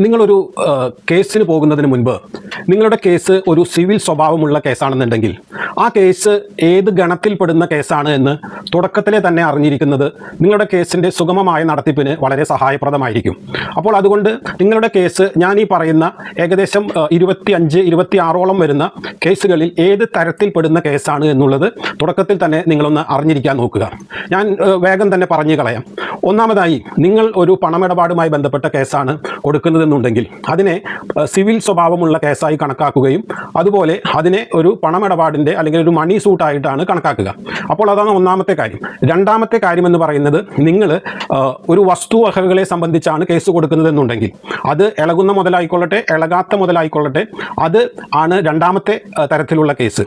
നിങ്ങളൊരു കേസിന് പോകുന്നതിന് മുൻപ് നിങ്ങളുടെ കേസ് ഒരു സിവിൽ സ്വഭാവമുള്ള കേസാണെന്നുണ്ടെങ്കിൽ ആ കേസ് ഏത് ഗണത്തിൽപ്പെടുന്ന കേസാണ് എന്ന് തുടക്കത്തിലെ തന്നെ അറിഞ്ഞിരിക്കുന്നത് നിങ്ങളുടെ കേസിന്റെ സുഗമമായ നടത്തിപ്പിന് വളരെ സഹായപ്രദമായിരിക്കും. അപ്പോൾ അതുകൊണ്ട് നിങ്ങളുടെ കേസ് ഞാൻ ഈ പറയുന്ന ഏകദേശം ഇരുപത്തി അഞ്ച് ഇരുപത്തി ആറോളം വരുന്ന കേസുകളിൽ ഏത് തരത്തിൽപ്പെടുന്ന കേസാണ് എന്നുള്ളത് തുടക്കത്തിൽ തന്നെ നിങ്ങളൊന്ന് അറിഞ്ഞിരിക്കാൻ നോക്കുക. ഞാൻ വേഗം തന്നെ പറഞ്ഞു കളയാം. ഒന്നാമതായി നിങ്ങൾ ഒരു പണമിടപാടുമായി ബന്ധപ്പെട്ട കേസാണ് കൊടുക്കുന്നതെന്നുണ്ടെങ്കിൽ അതിനെ സിവിൽ സ്വഭാവമുള്ള കേസായി കണക്കാക്കുകയും അതുപോലെ അതിനെ ഒരു പണമിടപാടിന്റെ അല്ലെങ്കിൽ ഒരു മണി സൂട്ടായിട്ടാണ് കണക്കാക്കുക. അപ്പോൾ അതാണ് ഒന്നാമത്തെ കാര്യം. രണ്ടാമത്തെ കാര്യം എന്ന് പറയുന്നത് നിങ്ങൾ ഒരു വസ്തുവകകളെ സംബന്ധിച്ചാണ് കേസ് കൊടുക്കുന്നതെന്നുണ്ടെങ്കിൽ അത് ഇളകുന്ന മുതലായിക്കൊള്ളട്ടെ ഇളകാത്ത മുതലായിക്കൊള്ളട്ടെ അത് ആണ് രണ്ടാമത്തെ തരത്തിലുള്ള കേസ്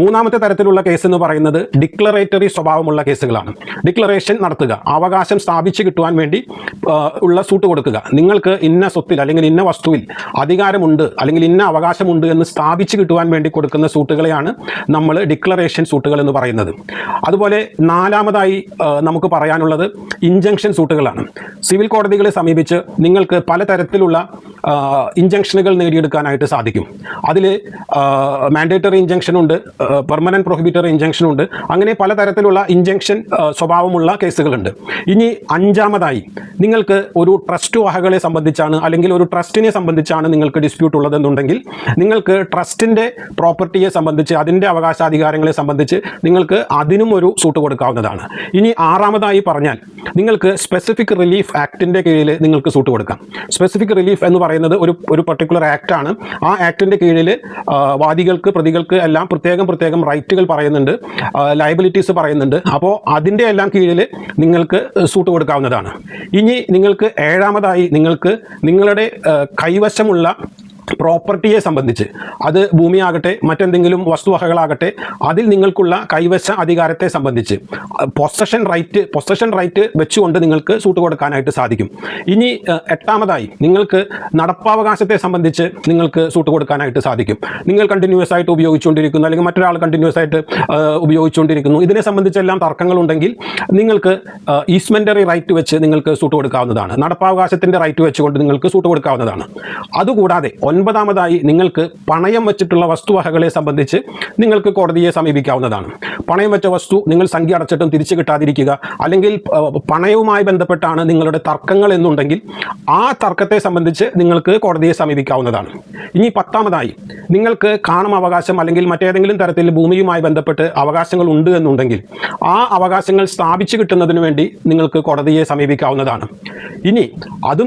മൂന്നാമത്തെ തരത്തിലുള്ള കേസ് എന്ന് പറയുന്നത് ഡിക്ലറേറ്ററി സ്വഭാവമുള്ള കേസുകളാണ്. ഡിക്ലറേഷൻ നടത്തുക അവകാശം സ്ഥാപിച്ചു കിട്ടുവാൻ വേണ്ടി ഉള്ള സൂട്ട് കൊടുക്കുക. നിങ്ങൾക്ക് ഇന്ന സ്വത്തിൽ അല്ലെങ്കിൽ ഇന്ന വസ്തുവിൽ അധികാരമുണ്ട് അല്ലെങ്കിൽ ഇന്ന അവകാശമുണ്ട് എന്ന് സ്ഥാപിച്ചു കിട്ടുവാൻ വേണ്ടി കൊടുക്കുന്ന സൂട്ടുകളെയാണ് നമ്മൾ ഡിക്ലറേഷൻ സൂട്ടുകൾ എന്ന് പറയുന്നത്. അതുപോലെ നാലാമതായി നമുക്ക് പറയാനുള്ളത് ഇഞ്ചങ്ഷൻ സൂട്ടുകളാണ്. സിവിൽ കോടതികളെ സമീപിച്ച് നിങ്ങൾക്ക് പലതരത്തിലുള്ള ഇഞ്ചക്ഷനുകൾ നേടിയെടുക്കാനായിട്ട് സാധിക്കും. അതിൽ മാൻഡേറ്ററി ഇഞ്ചക്ഷൻ ഉണ്ട് പെർമനന്റ് പ്രൊഹിബിറ്ററി ഇഞ്ചക്ഷൻ ഉണ്ട്. അങ്ങനെ പലതരത്തിലുള്ള ഇഞ്ചക്ഷൻ സ്വഭാവമുള്ള കേസുകളുണ്ട്. ഇനി അഞ്ചാമതായി നിങ്ങൾക്ക് ഒരു ട്രസ്റ്റ് വഹകളെ സംബന്ധിച്ചാണ് അല്ലെങ്കിൽ ഒരു ട്രസ്റ്റിനെ സംബന്ധിച്ചാണ് നിങ്ങൾക്ക് ഡിസ്പ്യൂട്ട് ഉള്ളതെന്നുണ്ടെങ്കിൽ നിങ്ങൾക്ക് ട്രസ്റ്റിന്റെ പ്രോപ്പർട്ടിയെ സംബന്ധിച്ച് അതിന്റെ അവകാശാധികാരങ്ങളെ സംബന്ധിച്ച് നിങ്ങൾക്ക് അതിനും ഒരു സൂട്ട് കൊടുക്കാവുന്നതാണ്. ഇനി ആറാമതായി പറഞ്ഞാൽ നിങ്ങൾക്ക് സ്പെസിഫിക് റിലീഫ് ആക്ടിന്റെ കീഴിൽ നിങ്ങൾക്ക് സൂട്ട് കൊടുക്കാം. സ്പെസിഫിക് റിലീഫ് എന്ന് പറയുന്നത് ഒരു ഒരു പർട്ടിക്കുലർ ആക്റ്റാണ് ആ ആക്ടിന്റെ കീഴിൽ വാദികൾക്ക് പ്രതികൾക്ക് എല്ലാം പ്രത്യേകം പ്രത്യേകം റൈറ്റുകൾ പറയുന്നുണ്ട് ലയബിലിറ്റീസ് പറയുന്നുണ്ട്. അപ്പോൾ അതിന്റെ എല്ലാം കീഴിൽ നിങ്ങൾക്ക് സൂട്ട് കൊടുക്കാവുന്നതാണ്. ഇനി നിങ്ങൾക്ക് ഏഴാമതായി നിങ്ങൾക്ക് നിങ്ങളുടെ കൈവശമുള്ള പ്രോപ്പർട്ടിയെ സംബന്ധിച്ച്. അത് ഭൂമിയാകട്ടെ മറ്റെന്തെങ്കിലും വസ്തുവകകളാകട്ടെ അതിൽ നിങ്ങൾക്കുള്ള കൈവശ അധികാരത്തെ സംബന്ധിച്ച്. പൊസഷൻ റൈറ്റ് പൊസഷൻ റൈറ്റ് വെച്ചുകൊണ്ട് നിങ്ങൾക്ക് സൂട്ട് കൊടുക്കാനായിട്ട് സാധിക്കും. ഇനി എട്ടാമതായി നിങ്ങൾക്ക് നടപ്പാവകാശത്തെ സംബന്ധിച്ച് നിങ്ങൾക്ക് സൂട്ട് കൊടുക്കാനായിട്ട് സാധിക്കും. നിങ്ങൾ കണ്ടിന്യൂസ് ആയിട്ട് ഉപയോഗിച്ചുകൊണ്ടിരിക്കുന്നു അല്ലെങ്കിൽ മറ്റൊരാൾ കണ്ടിന്യൂസ് ആയിട്ട് ഉപയോഗിച്ചുകൊണ്ടിരിക്കുന്നു. ഇതിനെ സംബന്ധിച്ചെല്ലാം തർക്കങ്ങളുണ്ടെങ്കിൽ നിങ്ങൾക്ക് ഈസ്മെന്ററി റൈറ്റ് വെച്ച് നിങ്ങൾക്ക് സൂട്ട് കൊടുക്കാവുന്നതാണ്. നടപ്പാവകാശത്തിന്റെ റൈറ്റ് വെച്ചുകൊണ്ട് നിങ്ങൾക്ക് സൂട്ട് കൊടുക്കാവുന്നതാണ്. അതുകൂടാതെ ഒൻപതാമതായി നിങ്ങൾക്ക് പണയം വെച്ചിട്ടുള്ള വസ്തുവകകളെ സംബന്ധിച്ച് നിങ്ങൾക്ക് കോടതിയെ സമീപിക്കാവുന്നതാണ്. പണയം വെച്ച വസ്തു നിങ്ങൾ സംഖ്യ അടച്ചിട്ടും തിരിച്ചു കിട്ടാതിരിക്കുക അല്ലെങ്കിൽ പണയവുമായി ബന്ധപ്പെട്ടാണ് നിങ്ങളുടെ തർക്കങ്ങൾ എന്നുണ്ടെങ്കിൽ ആ തർക്കത്തെ സംബന്ധിച്ച് നിങ്ങൾക്ക് കോടതിയെ സമീപിക്കാവുന്നതാണ്. ഇനി പത്താമതായി നിങ്ങൾക്ക് കാണും അവകാശം അല്ലെങ്കിൽ മറ്റേതെങ്കിലും തരത്തിൽ ഭൂമിയുമായി ബന്ധപ്പെട്ട് അവകാശങ്ങൾ ഉണ്ട് എന്നുണ്ടെങ്കിൽ ആ അവകാശങ്ങൾ സ്ഥാപിച്ചു കിട്ടുന്നതിന് വേണ്ടി നിങ്ങൾക്ക് കോടതിയെ സമീപിക്കാവുന്നതാണ്. ഇനി അതും